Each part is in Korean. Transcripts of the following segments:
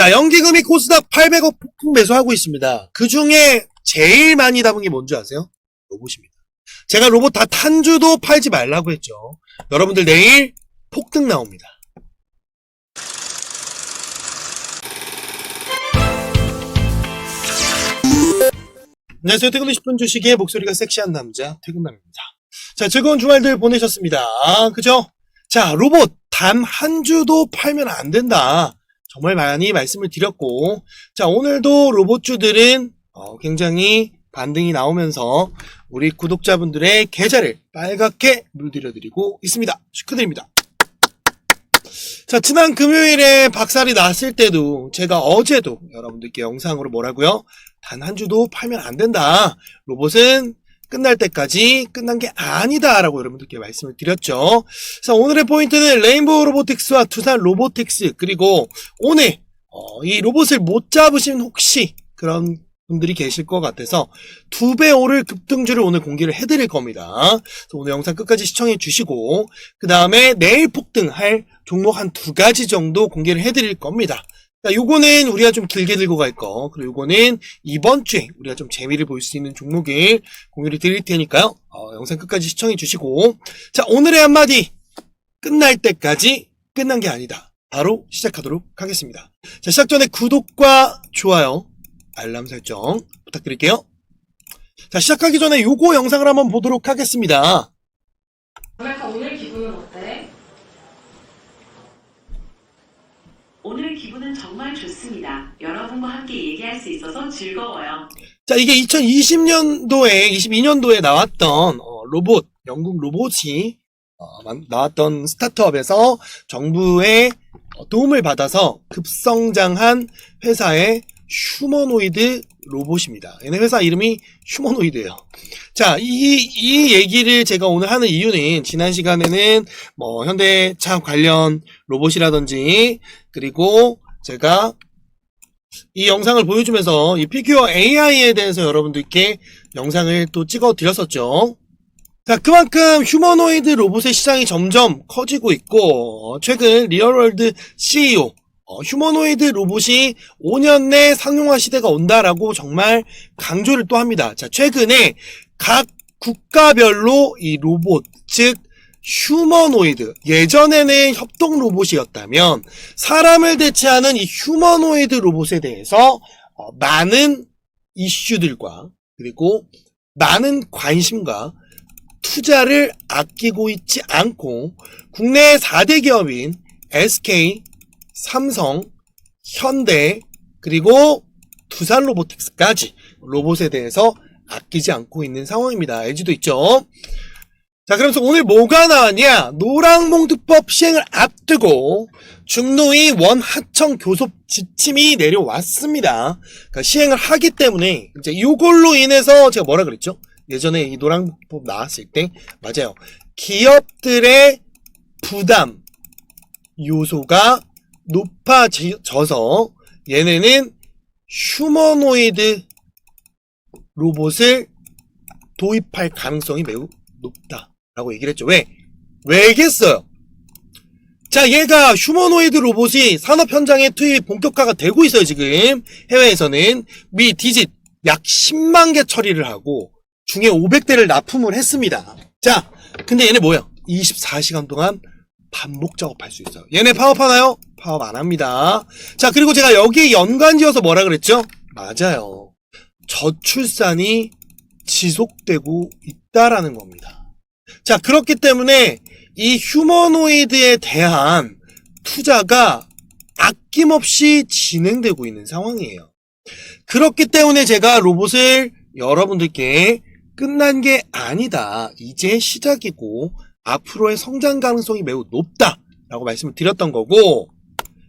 자, 연기금이 코스닥 800억 폭풍 매수하고 있습니다. 그 중에 제일 많이 담은 게 뭔지 아세요? 로봇입니다. 제가 로봇 다 탄주도 팔지 말라고 했죠. 여러분들 내일 폭등 나옵니다. 안녕하세요. 퇴근 10분 주식의 목소리가 섹시한 남자 퇴근남입니다. 자, 즐거운 주말들 보내셨습니다. 아, 그죠? 자, 로봇 단 한 주도 팔면 안 된다. 정말 많이 말씀을 드렸고, 자, 오늘도 로봇주들은 어, 굉장히 반등이 나오면서 우리 구독자분들의 계좌를 빨갛게 물들여드리고 있습니다. 축하드립니다. 자, 지난 금요일에 박살이 났을 때도 제가 어제도 여러분들께 영상으로 뭐라고요? 단 한 주도 팔면 안 된다. 로봇은 끝날 때까지 끝난 게 아니다라고 여러분들께 말씀을 드렸죠. 자, 오늘의 포인트는 레인보우 로보틱스와 두산 로보틱스 그리고 오늘 어, 이 로봇을 못 잡으신 혹시 그런 분들이 계실 것 같아서 두 배 오를 급등주를 오늘 공개를 해드릴 겁니다. 오늘 영상 끝까지 시청해 주시고 그 다음에 내일 폭등할 종목 한 두 가지 정도 공개를 해드릴 겁니다. 자, 요거는 우리가 좀 길게 들고 갈 거, 그리고 요거는 이번 주에 우리가 좀 재미를 볼 수 있는 종목을 공유를 드릴 테니까요. 어, 영상 끝까지 시청해 주시고. 자, 오늘의 한마디. 끝날 때까지 끝난 게 아니다. 바로 시작하도록 하겠습니다. 자, 시작 전에 구독과 좋아요, 알람 설정 부탁드릴게요. 자, 시작하기 전에 요거 영상을 한번 보도록 하겠습니다. 아메리카 오늘 기분은 어때? 오늘 기분은 정말 좋습니다. 여러분과 함께 얘기할 수 있어서 즐거워요. 자, 이게 2020년도에, 22년도에 나왔던 어, 로봇, 영국 로봇이 어, 만- 나왔던 스타트업에서 정부의 어, 도움을 받아서 급성장한 회사의 휴머노이드 로봇입니다. 얘네 회사 이름이 휴머노이드예요. 자, 이, 이 얘기를 제가 오늘 하는 이유는 지난 시간에는 뭐 현대차 관련 로봇이라든지 그리고 제가 이 영상을 보여주면서 이 피규어 AI에 대해서 여러분들께 영상을 또 찍어 드렸었죠. 자, 그만큼 휴머노이드 로봇의 시장이 점점 커지고 있고, 어, 최근 리얼월드 CEO, 어, 휴머노이드 로봇이 5년 내 상용화 시대가 온다라고 정말 강조를 또 합니다. 자, 최근에 각 국가별로 이 로봇, 즉, 휴머노이드, 예전에는 협동 로봇이었다면, 사람을 대체하는 이 휴머노이드 로봇에 대해서 어, 많은 이슈들과 그리고 많은 관심과 투자를 아끼고 있지 않고 국내 4대 기업인 SK, 삼성, 현대 그리고 두산 로보틱스까지 로봇에 대해서 아끼지 않고 있는 상황입니다. LG도 있죠. 자, 그러면서 오늘 뭐가 나왔냐? 노랑봉투법 시행을 앞두고 중노위 원하청 교섭 지침이 내려왔습니다. 그러니까 시행을 하기 때문에 이제 이걸로 인해서 제가 뭐라 그랬죠? 예전에 이 노랑봉투법 나왔을 때 맞아요. 기업들의 부담 요소가 높아져서 얘네는 휴머노이드 로봇을 도입할 가능성이 매우 높다라고 얘기를 했죠. 왜? 왜겠어요? 자, 얘가 휴머노이드 로봇이 산업 현장에 투입 본격화가 되고 있어요, 지금. 해외에서는. 미 디짓 약 10만 개 처리를 하고 중에 500대를 납품을 했습니다. 자, 근데 얘네 뭐야? 24시간 동안 반복 작업할 수 있어요. 얘네 파업하나요? 파업 안 합니다. 자, 그리고 제가 여기에 연관지어서 뭐라 그랬죠? 맞아요. 저출산이 지속되고 있다라는 겁니다. 자, 그렇기 때문에 이 휴머노이드에 대한 투자가 아낌없이 진행되고 있는 상황이에요. 그렇기 때문에 제가 로봇을 여러분들께 끝난 게 아니다. 이제 시작이고 앞으로의 성장 가능성이 매우 높다 라고 말씀을 드렸던 거고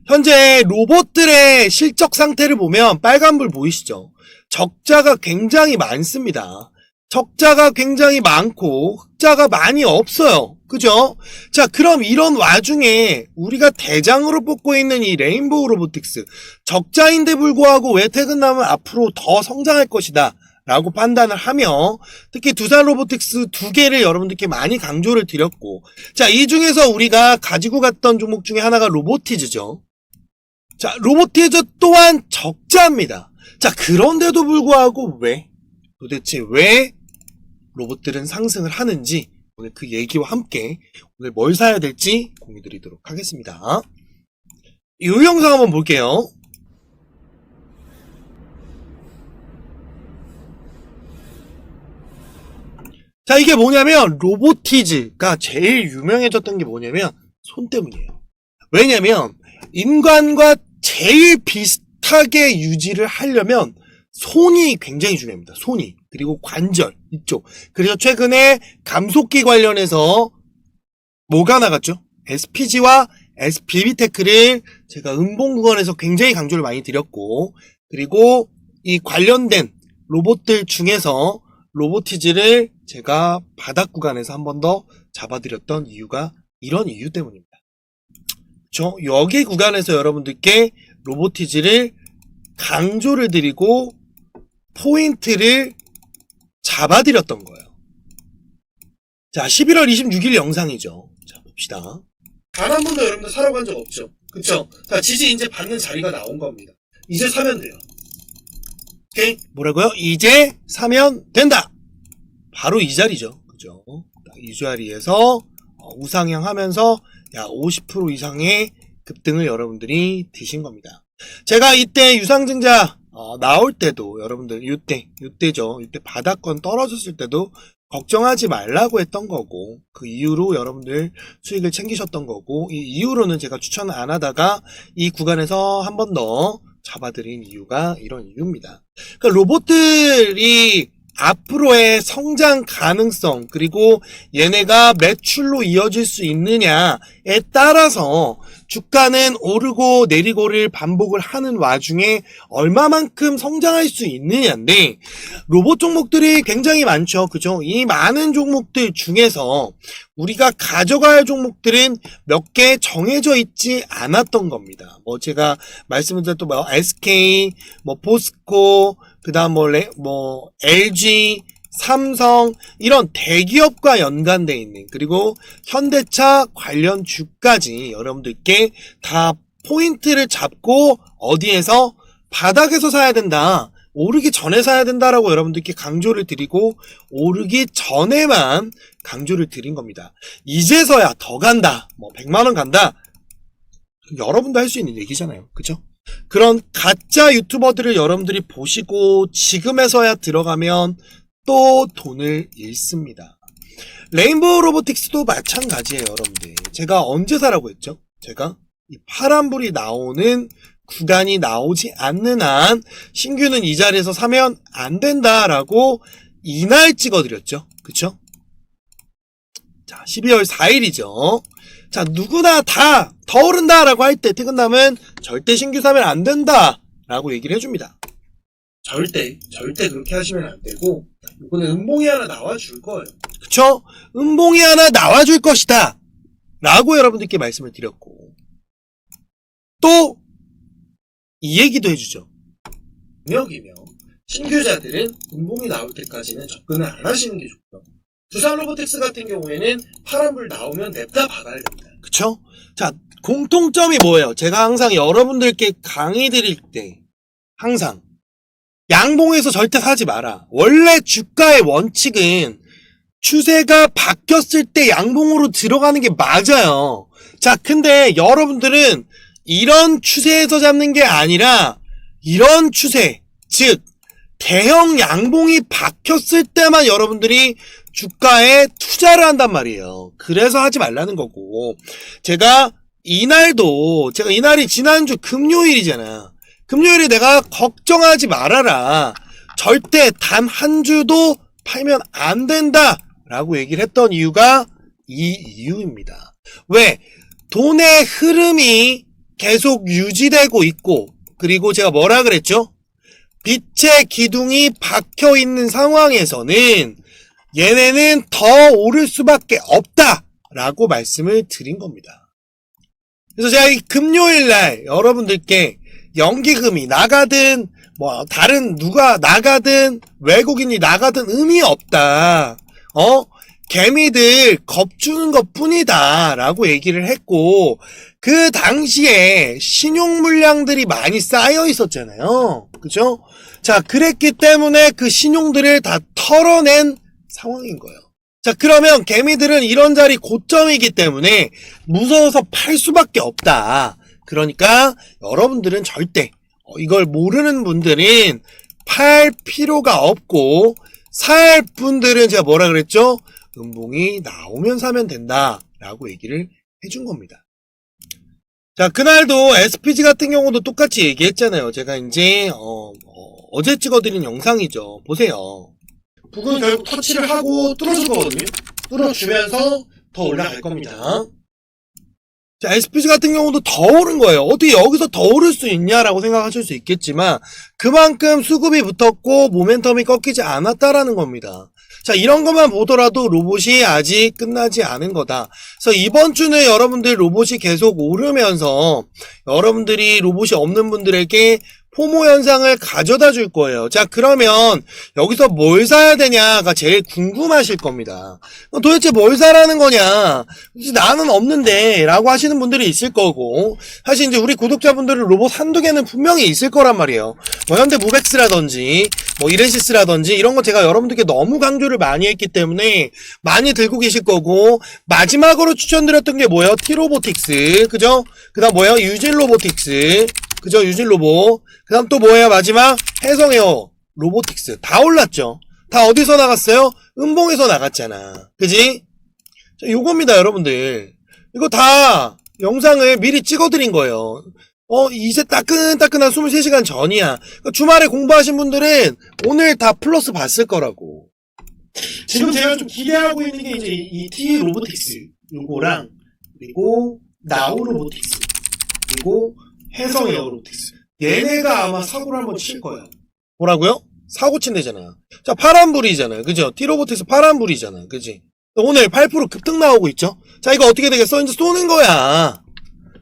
현재 로봇들의 실적 상태를 보면 빨간불 보이시죠? 적자가 굉장히 많습니다. 적자가 굉장히 많고 흑자가 많이 없어요. 그죠? 자, 그럼 이런 와중에 우리가 대장으로 뽑고 있는 이 레인보우 로보틱스 적자인데 불구하고 왜 퇴근 나면 앞으로 더 성장할 것이다. 라고 판단을 하며 특히 두산 로보틱스 두 개를 여러분들께 많이 강조를 드렸고 자, 이 중에서 우리가 가지고 갔던 종목 중에 하나가 로보티즈죠. 자, 로보티즈 또한 적자입니다. 자, 그런데도 불구하고 왜? 도대체 왜 로봇들은 상승을 하는지 오늘 그 얘기와 함께 오늘 뭘 사야 될지 공유 드리도록 하겠습니다. 이 영상 한번 볼게요. 자, 이게 뭐냐면 로보티즈가 제일 유명해졌던 게 뭐냐면 손 때문이에요. 왜냐면 인간과 제일 비슷하게 유지를 하려면 손이 굉장히 중요합니다. 손이. 그리고 관절 이쪽. 그래서 최근에 감속기 관련해서 뭐가 나갔죠? SPG와 SBB테크를 제가 음봉 구간에서 굉장히 강조를 많이 드렸고 그리고 이 관련된 로봇들 중에서 로보티즈를 제가 바닥 구간에서 한 번 더 잡아드렸던 이유가 이런 이유 때문입니다. 저 여기 구간에서 여러분들께 로보티즈를 강조를 드리고 포인트를 잡아드렸던 거예요. 자, 11월 26일 영상이죠. 자, 봅시다. 단 한 번도 여러분들 사러 간적 없죠. 그쵸? 자, 지지 이제 받는 자리가 나온 겁니다. 이제 사면 돼요. 오케이? 뭐라고요? 이제 사면 된다! 바로 이 자리죠. 그죠? 딱이 자리에서 어, 우상향 하면서 야, 50% 이상의 급등을 여러분들이 드신 겁니다. 제가 이때 유상증자 어, 나올 때도 여러분들 이때 이때죠. 이때 바닥권 떨어졌을 때도 걱정하지 말라고 했던 거고 그 이후로 여러분들 수익을 챙기셨던 거고 이 이후로는 제가 추천을 안 하다가 이 구간에서 한 번 더 잡아드린 이유가 이런 이유입니다. 그러니까 로봇들이 앞으로의 성장 가능성 그리고 얘네가 매출로 이어질 수 있느냐에 따라서 주가는 오르고 내리고를 반복을 하는 와중에 얼마만큼 성장할 수 있느냐인데 로봇 종목들이 굉장히 많죠. 그죠? 이 많은 종목들 중에서 우리가 가져갈 종목들은 몇 개 정해져 있지 않았던 겁니다. 뭐 제가 말씀을 드렸던 뭐 SK, 뭐 포스코, 그 다음 뭐, 레- 뭐 LG, 삼성 이런 대기업과 연관돼 있는 그리고 현대차 관련 주까지 여러분들께 다 포인트를 잡고 어디에서 바닥에서 사야 된다. 오르기 전에 사야 된다라고 여러분들께 강조를 드리고 오르기 전에만 강조를 드린 겁니다. 이제서야 더 간다. 뭐 100만 원 간다. 여러분도 할 수 있는 얘기잖아요. 그죠? 그런 가짜 유튜버들을 여러분들이 보시고 지금에서야 들어가면 또 돈을 잃습니다. 레인보우 로보틱스도 마찬가지예요, 여러분들. 제가 언제 사라고 했죠? 제가 이 파란불이 나오는 구간이 나오지 않는 한 신규는 이 자리에서 사면 안 된다라고 이날 찍어드렸죠. 그쵸? 자, 12월 4일이죠. 자, 누구나 다 더 오른다라고 할 때 퇴근남은 절대 신규 사면 안 된다 라고 얘기를 해줍니다. 절대, 절대 그렇게 하시면 안 되고, 이거는 음봉이 하나 나와줄 거예요. 그쵸? 음봉이 하나 나와줄 것이다! 라고 여러분들께 말씀을 드렸고, 또, 이 얘기도 해주죠. 능력이며, 신규자들은 음봉이 나올 때까지는 접근을 안 하시는 게 좋고요. 두산 로보틱스 같은 경우에는 파란불 나오면 냅다 박아야 됩니다. 그쵸? 자, 공통점이 뭐예요? 제가 항상 여러분들께 강의 드릴 때, 항상, 양봉에서 절대 사지 마라. 원래 주가의 원칙은 추세가 바뀌었을 때 양봉으로 들어가는 게 맞아요. 자, 근데 여러분들은 이런 추세에서 잡는 게 아니라 이런 추세, 즉, 대형 양봉이 박혔을 때만 여러분들이 주가에 투자를 한단 말이에요. 그래서 하지 말라는 거고. 제가 이날도, 제가 이날이 지난주 금요일이잖아. 금요일에 내가 걱정하지 말아라. 절대 단 한 주도 팔면 안 된다. 라고 얘기를 했던 이유가 이 이유입니다. 왜? 돈의 흐름이 계속 유지되고 있고, 그리고 제가 뭐라 그랬죠? 빛의 기둥이 박혀 있는 상황에서는 얘네는 더 오를 수밖에 없다! 라고 말씀을 드린 겁니다. 그래서 제가 이 금요일 날 여러분들께 연기금이 나가든 뭐 다른 누가 나가든 외국인이 나가든 의미 없다. 어? 개미들 겁주는 것 뿐이다 라고 얘기를 했고 그 당시에 신용 물량들이 많이 쌓여 있었잖아요. 그죠? 자, 그랬기 때문에 그 신용들을 다 털어낸 상황인 거예요. 자, 그러면 개미들은 이런 자리 고점이기 때문에 무서워서 팔 수밖에 없다. 그러니까 여러분들은 절대 어, 이걸 모르는 분들은 팔 필요가 없고 살 분들은 제가 뭐라 그랬죠? 음봉이 나오면 사면 된다라고 얘기를 해준 겁니다. 자, 그날도 SPG 같은 경우도 똑같이 얘기했잖아요. 제가 이제 어, 제 찍어드린 영상이죠. 보세요. 북은 결국 터치를 하고 뚫어줄 거거든요. 뚫어주면서 더 올라갈 겁니다. 자, SPG 같은 경우도 더 오른 거예요. 어떻게 여기서 더 오를 수 있냐라고 생각하실 수 있겠지만 그만큼 수급이 붙었고 모멘텀이 꺾이지 않았다라는 겁니다. 자, 이런 것만 보더라도 로봇이 아직 끝나지 않은 거다. 그래서 이번 주는 여러분들 로봇이 계속 오르면서 여러분들이 로봇이 없는 분들에게 포모 현상을 가져다 줄 거예요. 자, 그러면 여기서 뭘 사야 되냐가 제일 궁금하실 겁니다. 도대체 뭘 사라는 거냐? 나는 없는데 라고 하시는 분들이 있을 거고 사실 이제 우리 구독자분들은 로봇 한두 개는 분명히 있을 거란 말이에요. 뭐 현대 무벡스라든지 뭐 이렌시스라든지 이런 거 제가 여러분들께 너무 강조를 많이 했기 때문에 많이 들고 계실 거고 마지막으로 추천드렸던 게 뭐예요? 티로보틱스 그죠? 그 다음 뭐예요? 유진 로보틱스 그죠? 유진 로보 그 다음 또 뭐예요? 마지막 해성에어 로보틱스 다 올랐죠? 다 어디서 나갔어요? 음봉에서 나갔잖아 그지? 자, 요겁니다 여러분들 이거 다 영상을 미리 찍어드린 거예요 어, 이제 따끈따끈한 23시간 전이야. 그러니까 주말에 공부하신 분들은 오늘 다 플러스 봤을 거라고. 지금 제가 좀 기대하고 있는 게 이제 이 T 로보틱스 요거랑 그리고 나우 로보틱스 그리고 해성 에어 로보틱스 얘네가 아마 사고를 한번 칠 거예요. 뭐라고요? 사고 친대잖아. 자 파란불이잖아요. 그죠? T 로보틱스 파란불이잖아. 그지? 오늘 8% 급등 나오고 있죠? 자 이거 어떻게 되겠어? 이제 쏘는 거야.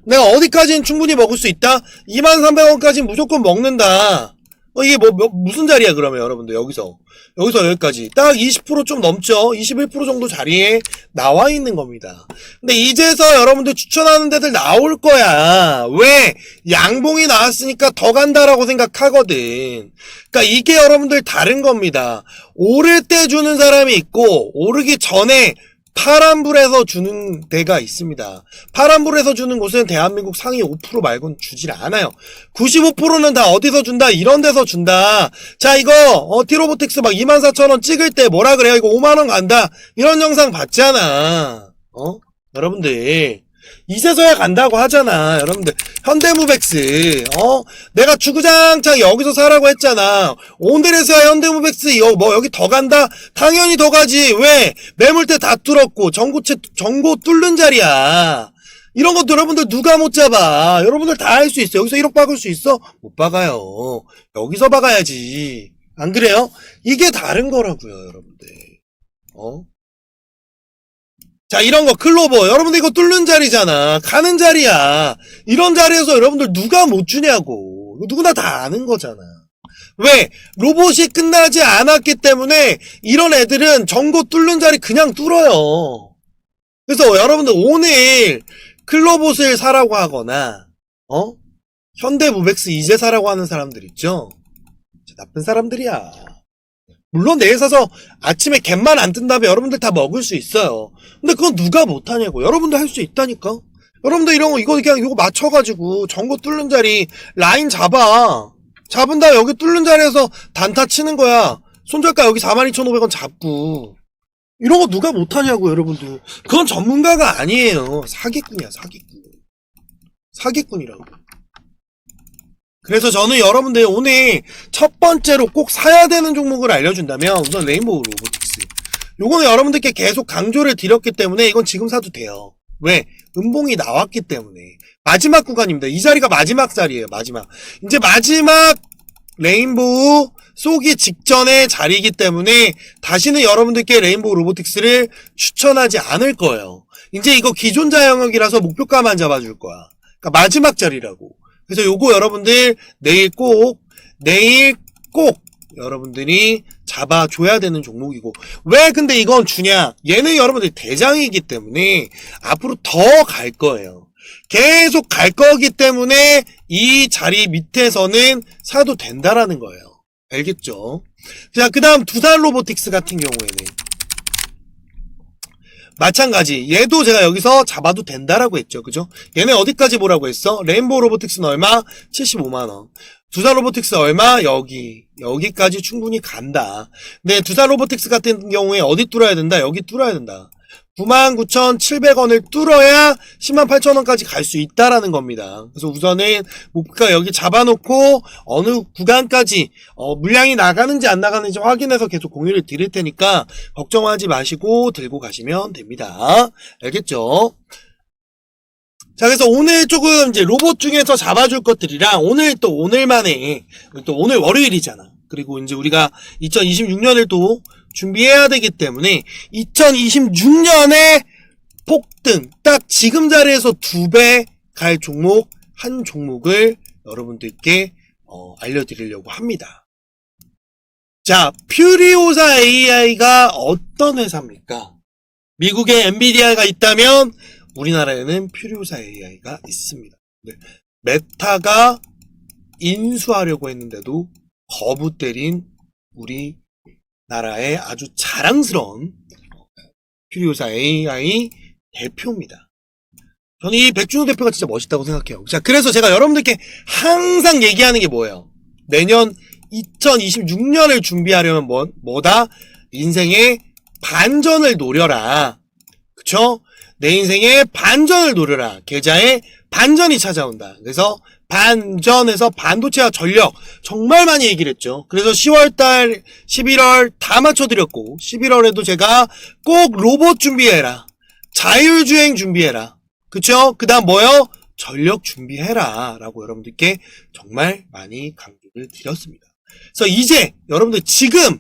내가 어디까지는 충분히 먹을 수 있다? 23,300원까지는 무조건 먹는다. 어, 이게 뭐, 몇- 무슨 자리야, 그러면 여러분들, 여기서. 여기서 여기까지. 딱 20%좀 넘죠? 21% 정도 자리에 나와 있는 겁니다. 근데 이제서 여러분들 추천하는 데들 나올 거야. 왜? 양봉이 나왔으니까 더 간다라고 생각하거든. 그러니까 이게 여러분들 다른 겁니다. 오를 때 주는 사람이 있고, 오르기 전에 파란불에서 주는 데가 있습니다. 파란불에서 주는 곳은 대한민국 상위 5% 말고는 주질 않아요. 95%는 다 어디서 준다? 이런 데서 준다. 자, 이거, 어, 티로보틱스 막 24,000원 찍을 때 뭐라 그래요? 이거 5만원 간다. 이런 영상 봤잖아. 어? 여러분들. 이제서야 간다고 하잖아. 여러분들. 현대무백스, 어? 내가 주구장창 여기서 사라고 했잖아. 오늘에서야 현대무백스, 여, 뭐, 여기 더 간다? 당연히 더 가지. 왜? 매물대 다 뚫었고, 전고체, 전고 뚫는 자리야. 이런 것도 여러분들 누가 못 잡아. 여러분들 다 할 수 있어. 여기서 1억 박을 수 있어? 못 박아요. 여기서 박아야지. 안 그래요? 이게 다른 거라고요, 여러분들. 어? 자, 이런 거, 클로버. 여러분들 이거 뚫는 자리잖아. 가는 자리야. 이런 자리에서 여러분들 누가 못 주냐고. 누구나 다 아는 거잖아. 왜? 로봇이 끝나지 않았기 때문에 이런 애들은 전고 뚫는 자리 그냥 뚫어요. 그래서 여러분들 오늘 클로봇을 사라고 하거나, 어? 현대무백스 이제 사라고 하는 사람들 있죠? 나쁜 사람들이야. 물론 내일 사서 아침에 갯만 안 뜬다면 여러분들 다 먹을 수 있어요. 근데 그건 누가 못하냐고. 여러분들 할 수 있다니까. 여러분들 이런 거 이거 그냥 이거 맞춰가지고 전고 뚫는 자리 라인 잡아. 잡은 다음 여기 뚫는 자리에서 단타 치는 거야. 손절가 여기 42,500원 잡고. 이런 거 누가 못하냐고 여러분들. 그건 전문가가 아니에요. 사기꾼이야 사기꾼. 사기꾼이라고. 그래서 저는 여러분들 오늘 첫 번째로 꼭 사야 되는 종목을 알려준다면 우선 레인보우 로보틱스. 요거는 여러분들께 계속 강조를 드렸기 때문에 이건 지금 사도 돼요. 왜? 음봉이 나왔기 때문에. 마지막 구간입니다. 이 자리가 마지막 자리예요. 마지막. 이제 마지막 레인보우 쏘기 직전의 자리이기 때문에 다시는 여러분들께 레인보우 로보틱스를 추천하지 않을 거예요. 이제 이거 기존 자 영역이라서 목표가만 잡아줄 거야. 그러니까 마지막 자리라고. 그래서 요거 여러분들 내일 꼭 내일 꼭 여러분들이 잡아줘야 되는 종목이고. 왜 근데 이건 주냐? 얘는 여러분들 대장이기 때문에 앞으로 더 갈 거예요. 계속 갈 거기 때문에 이 자리 밑에서는 사도 된다라는 거예요. 알겠죠? 자그 다음 두산 로보틱스 같은 경우에는 마찬가지. 얘도 제가 여기서 잡아도 된다라고 했죠. 그죠? 얘네 어디까지 보라고 했어? 레인보우 로보틱스는 얼마? 75만원. 두산 로보틱스 얼마? 여기. 여기까지 충분히 간다. 근데 두산 로보틱스 같은 경우에 어디 뚫어야 된다? 여기 뚫어야 된다 99,700원을 뚫어야 108,000원까지 갈 수 있다라는 겁니다. 그래서 우선은 목표가 여기 잡아놓고 어느 구간까지 어, 물량이 나가는지 안 나가는지 확인해서 계속 공유를 드릴 테니까 걱정하지 마시고 들고 가시면 됩니다. 알겠죠? 자, 그래서 오늘 조금 이제 로봇 중에서 잡아줄 것들이랑 오늘 또 오늘만에 또 오늘 월요일이잖아. 그리고 이제 우리가 2026년을 또 준비해야 되기 때문에 2026년에 폭등 딱 지금 자리에서 두 배 갈 종목 한 종목을 여러분들께 어, 알려드리려고 합니다. 자, 퓨리오사 AI가 어떤 회사입니까? 미국에 엔비디아가 있다면 우리나라에는 퓨리오사 AI가 있습니다. 네. 메타가 인수하려고 했는데도 거부 때린 우리 나라의 아주 자랑스러운 퓨리오사 AI 대표입니다. 저는 이 백준호 대표가 진짜 멋있다고 생각해요. 자, 그래서 제가 여러분들께 항상 얘기하는 게 뭐예요? 내년 2026년을 준비하려면 뭐, 뭐다? 인생의 반전을 노려라. 그쵸? 내 인생의 반전을 노려라. 계좌에 반전이 찾아온다. 그래서 반전에서 반도체와 전력 정말 많이 얘기를 했죠. 그래서 10월달, 11월 다 맞춰드렸고 11월에도 제가 꼭 로봇 준비해라. 자율주행 준비해라. 그쵸? 그 다음 뭐요? 전력 준비해라. 라고 여러분들께 정말 많이 강조를 드렸습니다. 그래서 이제 여러분들 지금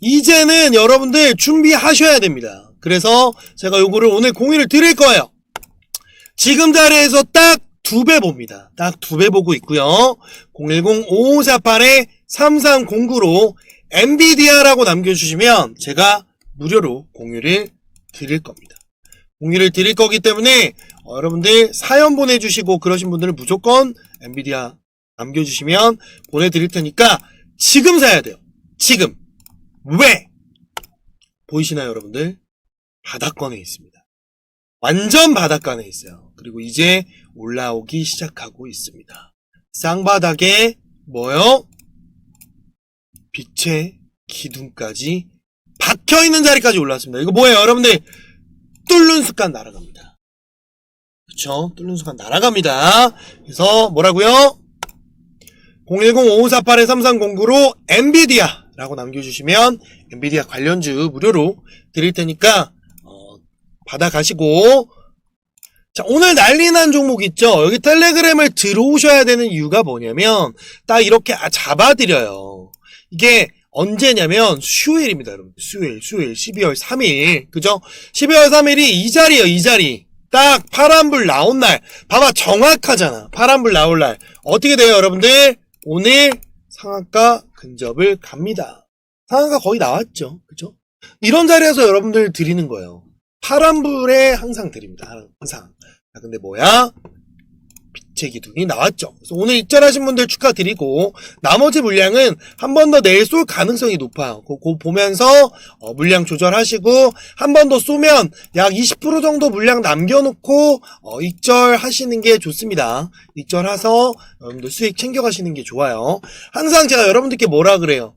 이제는 여러분들 준비하셔야 됩니다. 그래서 제가 요거를 오늘 공유를 드릴 거예요. 지금 자리에서 딱 두 배 봅니다. 딱 두 배 보고 있고요. 010-5548-3309로 엔비디아라고 남겨주시면 제가 무료로 공유를 드릴 겁니다. 공유를 드릴 거기 때문에 어, 여러분들 사연 보내주시고 그러신 분들은 무조건 엔비디아 남겨주시면 보내드릴 테니까 지금 사야 돼요. 지금. 왜? 보이시나요, 여러분들? 바닥권에 있습니다. 완전 바닥권에 있어요. 그리고 이제 올라오기 시작하고 있습니다. 쌍바닥에 뭐요? 빛의 기둥까지 박혀 있는 자리까지 올라왔습니다. 이거 뭐예요, 여러분들? 뚫는 습관 날아갑니다. 그쵸? 뚫는 습관 날아갑니다. 그래서 뭐라고요? 010-5548-3309로 엔비디아라고 남겨주시면 엔비디아 관련주 무료로 드릴 테니까 어, 받아가시고 자 오늘 난리 난 종목 있죠? 여기 텔레그램을 들어오셔야 되는 이유가 뭐냐면 딱 이렇게 아, 잡아드려요. 이게 언제냐면 수요일입니다 여러분. 수요일 수요일 12월 3일. 그죠? 12월 3일이 이 자리에요 이 자리. 딱 파란불 나온 날. 봐봐 정확하잖아. 파란불 나올 날. 어떻게 돼요 여러분들? 오늘 상한가 근접을 갑니다. 상한가 거의 나왔죠. 그죠? 이런 자리에서 여러분들 드리는 거예요. 파란불에 항상 드립니다. 항상 자, 근데 뭐야 빛의 기둥이 나왔죠 그래서 오늘 입절하신 분들 축하드리고 나머지 물량은 한 번 더 내일 쏠 가능성이 높아요 그거 보면서 어, 물량 조절하시고 한 번 더 쏘면 약 20% 정도 물량 남겨놓고 어, 익절하시는 게 좋습니다. 익절해서 여러분들 수익 챙겨가시는 게 좋아요. 항상 제가 여러분들께 뭐라 그래요?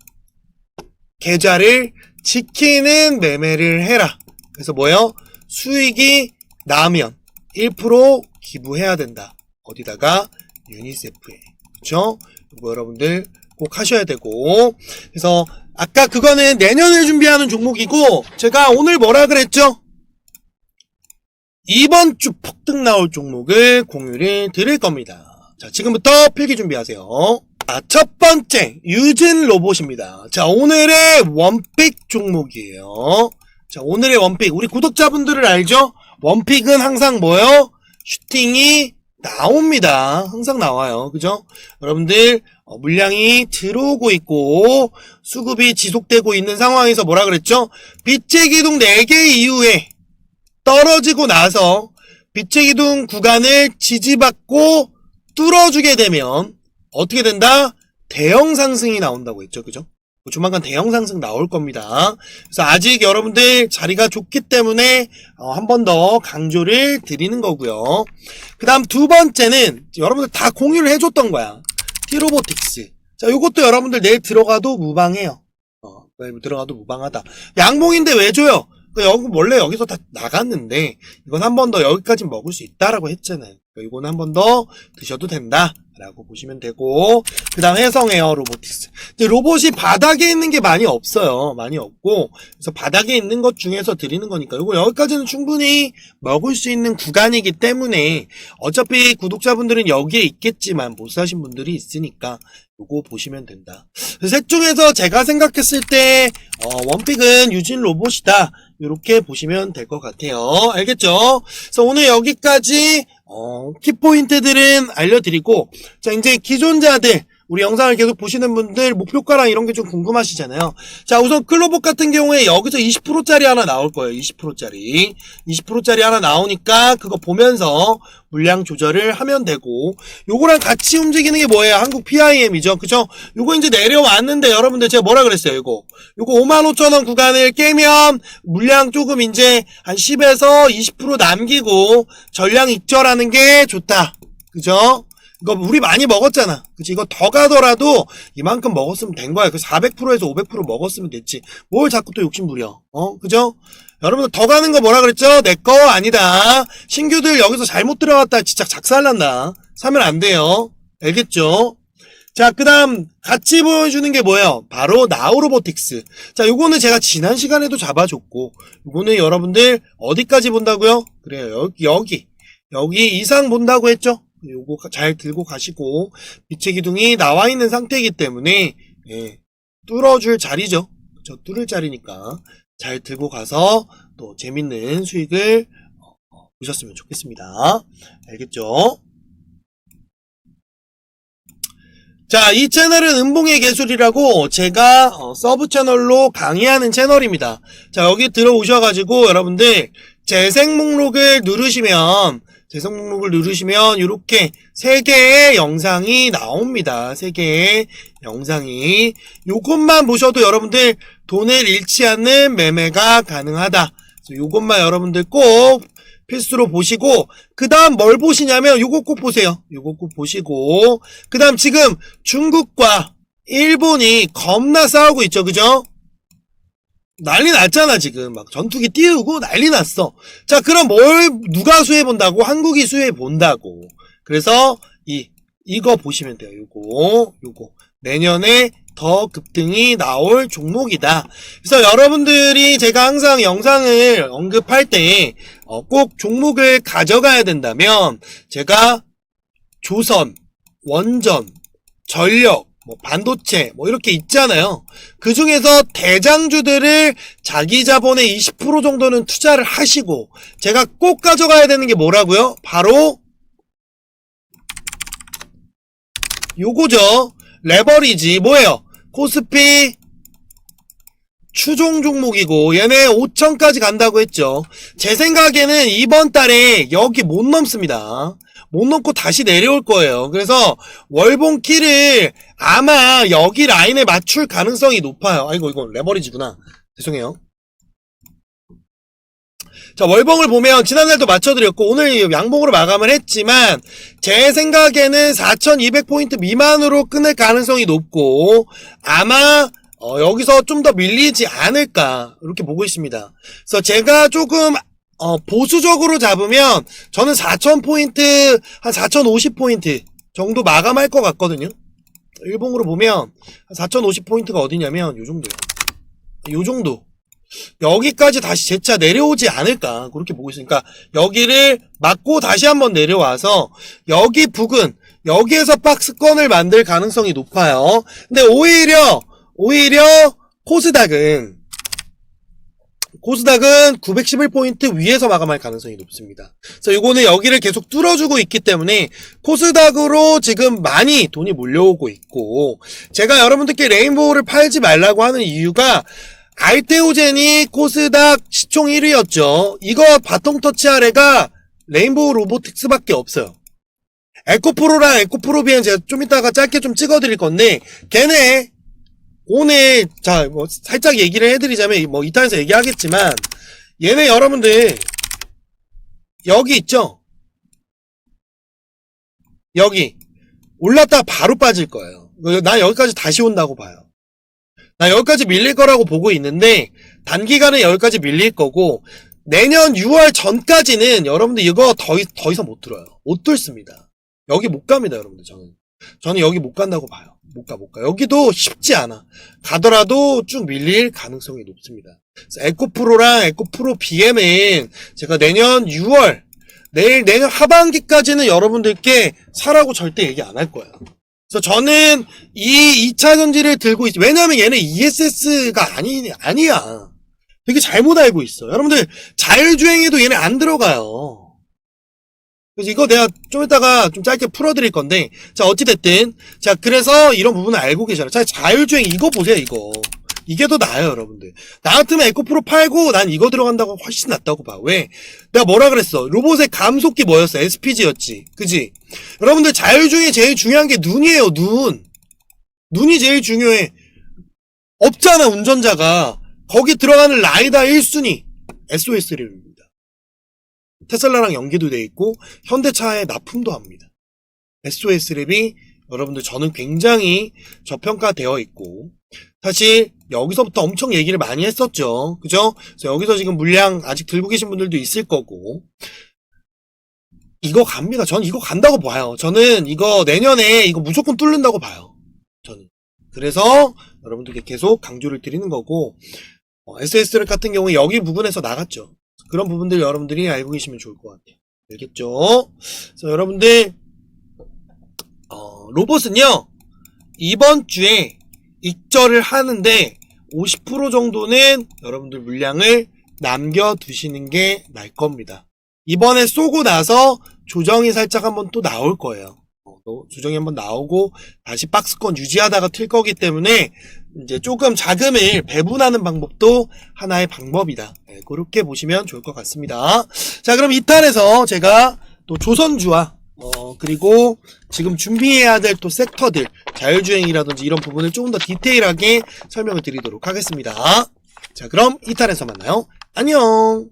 계좌를 지키는 매매를 해라. 그래서 뭐요? 수익이 나면 1% 기부해야 된다. 어디다가 유니세프에. 그쵸? 이거 여러분들 꼭 하셔야 되고. 그래서 아까 그거는 내년을 준비하는 종목이고 제가 오늘 뭐라 그랬죠? 이번 주 폭등 나올 종목을 공유를 드릴 겁니다. 자, 지금부터 필기 준비하세요. 아, 첫 번째, 유진 로봇입니다. 자, 오늘의 원픽 종목이에요. 자, 오늘의 원픽. 우리 구독자분들을 알죠? 원픽은 항상 뭐요? 슈팅이 나옵니다. 항상 나와요. 그죠? 여러분들, 어, 물량이 들어오고 있고, 수급이 지속되고 있는 상황에서 뭐라 그랬죠? 빛의 기둥 4개 이후에 떨어지고 나서 빛의 기둥 구간을 지지받고 뚫어주게 되면 어떻게 된다? 대형 상승이 나온다고 했죠. 그죠? 뭐 조만간 대형 상승 나올 겁니다. 그래서 아직 여러분들 자리가 좋기 때문에 어, 한번 더 강조를 드리는 거고요. 그 다음 두 번째는 여러분들 다 공유를 해줬던 거야. 티로보틱스. 자, 요것도 여러분들 내일 들어가도 무방해요. 어, 내일 들어가도 무방하다. 양봉인데 왜 줘요? 그 여기 원래 여기서 다 나갔는데 이건 한 번 더 여기까지 먹을 수 있다라고 했잖아요. 그러니까 이건 한 번 더 드셔도 된다라고 보시면 되고 그다음 해성 에어 로보틱스. 이제 로봇이 바닥에 있는 게 많이 없어요. 많이 없고 그래서 바닥에 있는 것 중에서 드리는 거니까 이거 여기까지는 충분히 먹을 수 있는 구간이기 때문에 어차피 구독자분들은 여기에 있겠지만 못 사신 분들이 있으니까 요거 보시면 된다. 셋 중에서 제가 생각했을 때 어, 원픽은 유진 로봇이다. 이렇게 보시면 될 것 같아요. 알겠죠? 그래서 오늘 여기까지 어, 키포인트들은 알려드리고 자 이제 기존자들 우리 영상을 계속 보시는 분들 목표가랑 이런 게 좀 궁금하시잖아요. 자 우선 클로봇 같은 경우에 여기서 20%짜리 하나 나올 거예요. 20%짜리 20%짜리 하나 나오니까 그거 보면서 물량 조절을 하면 되고 요거랑 같이 움직이는 게 뭐예요? 한국 PIM이죠. 그죠? 요거 이제 내려왔는데 여러분들 제가 뭐라 그랬어요? 이거 요거 55,000원 구간을 깨면 물량 조금 이제 한 10에서 20% 남기고 전량 익절하는 게 좋다. 그죠? 이거 우리 많이 먹었잖아. 그치? 이거 더 가더라도 이만큼 먹었으면 된 거야. 그 400%에서 500% 먹었으면 됐지. 뭘 자꾸 또 욕심 부려. 어? 그죠? 여러분들 더 가는 거 뭐라 그랬죠? 내 거 아니다. 신규들 여기서 잘못 들어갔다 진짜 작살난다. 사면 안 돼요. 알겠죠? 자, 그 다음, 같이 보여주는 게 뭐예요? 바로 나우로보틱스. 자, 요거는 제가 지난 시간에도 잡아줬고, 요거는 여러분들 어디까지 본다고요? 그래요, 여기, 여기. 여기 이상 본다고 했죠? 요거 잘 들고 가시고, 빛의 기둥이 나와 있는 상태이기 때문에, 예, 뚫어줄 자리죠. 저 뚫을 자리니까. 잘 들고 가서, 또 재밌는 수익을, 어, 어, 보셨으면 좋겠습니다. 알겠죠? 자, 이 채널은 은봉의 개술이라고 제가 어, 서브 채널로 강의하는 채널입니다. 자, 여기 들어오셔가지고 여러분들 재생 목록을 누르시면 재생 목록을 누르시면 이렇게 세 개의 영상이 나옵니다. 세 개의 영상이 요것만 보셔도 여러분들 돈을 잃지 않는 매매가 가능하다. 요것만 여러분들 꼭 필수로 보시고 그 다음 뭘 보시냐면 요거 꼭 보세요. 요거 꼭 보시고 그 다음 지금 중국과 일본이 겁나 싸우고 있죠. 그죠? 난리 났잖아 지금 막 전투기 띄우고 난리 났어. 자 그럼 뭘 누가 수해 본다고? 한국이 수해 본다고. 그래서 이 이거 보시면 돼요. 요거 요거 내년에 더 급등이 나올 종목이다. 그래서 여러분들이 제가 항상 영상을 언급할 때꼭 종목을 가져가야 된다면 제가 조선, 원전, 전력, 뭐 반도체 뭐 이렇게 있잖아요. 그 중에서 대장주들을 자기 자본의 20% 정도는 투자를 하시고 제가 꼭 가져가야 되는 게 뭐라고요? 바로 요거죠. 레버리지 뭐예요? 코스피 추종 종목이고 얘네 5천까지 간다고 했죠. 제 생각에는 이번 달에 여기 못 넘습니다. 못 넘고 다시 내려올 거예요. 그래서 월봉 키를 아마 여기 라인에 맞출 가능성이 높아요. 아이고 이거 레버리지구나. 죄송해요. 자, 월봉을 보면 지난날도 맞춰드렸고 오늘 양봉으로 마감을 했지만 제 생각에는 4200포인트 미만으로 끊을 가능성이 높고 아마 어, 여기서 좀 더 밀리지 않을까 이렇게 보고 있습니다. 그래서 제가 조금 어, 보수적으로 잡으면 저는 4000포인트 한 4050포인트 정도 마감할 것 같거든요. 일봉으로 보면 4050포인트가 어디냐면 요 정도요. 요 정도. 여기까지 다시 재차 내려오지 않을까 그렇게 보고 있으니까 여기를 맞고 다시 한번 내려와서 여기 부근 여기에서 박스권을 만들 가능성이 높아요. 근데 오히려 오히려 코스닥은 코스닥은 911포인트 위에서 마감할 가능성이 높습니다. 그래서 요거는 여기를 계속 뚫어주고 있기 때문에 코스닥으로 지금 많이 돈이 몰려오고 있고 제가 여러분들께 레인보우를 팔지 말라고 하는 이유가 알테오젠이 코스닥 시총 1위였죠. 이거 바통 터치 아래가 레인보우 로보틱스밖에 없어요. 에코프로랑 에코프로비엔 제가 좀 이따가 짧게 좀 찍어드릴 건데 걔네 오늘 자 뭐 살짝 얘기를 해드리자면 뭐 이탄에서 얘기하겠지만 얘네 여러분들 여기 있죠? 여기. 올랐다 바로 빠질 거예요. 나 여기까지 다시 온다고 봐요. 나 여기까지 밀릴 거라고 보고 있는데 단기간에 여기까지 밀릴 거고 내년 6월 전까지는 여러분들 이거 더, 이- 더 이상 못 들어요. 못 들습니다. 여기 못 갑니다 여러분들 저는. 저는 여기 못 간다고 봐요 못 가, 못 가. 여기도 쉽지 않아. 가더라도 쭉 밀릴 가능성이 높습니다. 에코프로랑 에코프로 BM은 제가 내년 6월, 내일, 내년 하반기까지는 여러분들께 사라고 절대 얘기 안 할 거예요. 그래서 저는 이 2차 전지를 들고 있, 왜냐면 얘는 ESS가 아니, 아니야. 되게 잘못 알고 있어. 여러분들, 자율주행에도 얘네 안 들어가요. 그래서 이거 내가 좀 이따가 좀 짧게 풀어드릴 건데, 자, 어찌됐든. 자, 그래서 이런 부분을 알고 계셔라. 자, 자율주행 이거 보세요, 이거. 이게 더 나아요, 여러분들. 나 같으면 에코프로 팔고 난 이거 들어간다고 훨씬 낫다고 봐. 왜? 내가 뭐라 그랬어? 로봇의 감속기 뭐였어? SPG였지. 그지? 여러분들 자율주행에 제일 중요한 게 눈이에요, 눈. 눈이 제일 중요해. 없잖아, 운전자가. 거기 들어가는 라이다 1순위. SOS를 테슬라랑 연계도 돼 있고 현대차에 납품도 합니다. SOS 랩이 여러분들 저는 굉장히 저평가되어 있고 사실 여기서부터 엄청 얘기를 많이 했었죠. 그죠? 그래서 여기서 지금 물량 아직 들고 계신 분들도 있을 거고 이거 갑니다. 저는 이거 간다고 봐요. 저는 이거 내년에 이거 무조건 뚫는다고 봐요. 저는. 그래서 여러분들께 계속 강조를 드리는 거고 SSR 같은 경우에 여기 부분에서 나갔죠. 그런 부분들 여러분들이 알고 계시면 좋을 것 같아요. 알겠죠? 그래서 여러분들 어, 로봇은요 이번 주에 익절을 하는데 50% 정도는 여러분들 물량을 남겨두시는 게 나을 겁니다. 이번에 쏘고 나서 조정이 살짝 한번 또 나올 거예요. 어, 또 조정이 한번 나오고 다시 박스권 유지하다가 틀 거기 때문에 이제 조금 자금을 배분하는 방법도 하나의 방법이다. 네, 그렇게 보시면 좋을 것 같습니다. 자, 그럼 2탄에서 제가 또 조선주와 어, 그리고 지금 준비해야 될 또 섹터들, 자율주행이라든지 이런 부분을 조금 더 디테일하게 설명을 드리도록 하겠습니다. 자, 그럼 2탄에서 만나요. 안녕!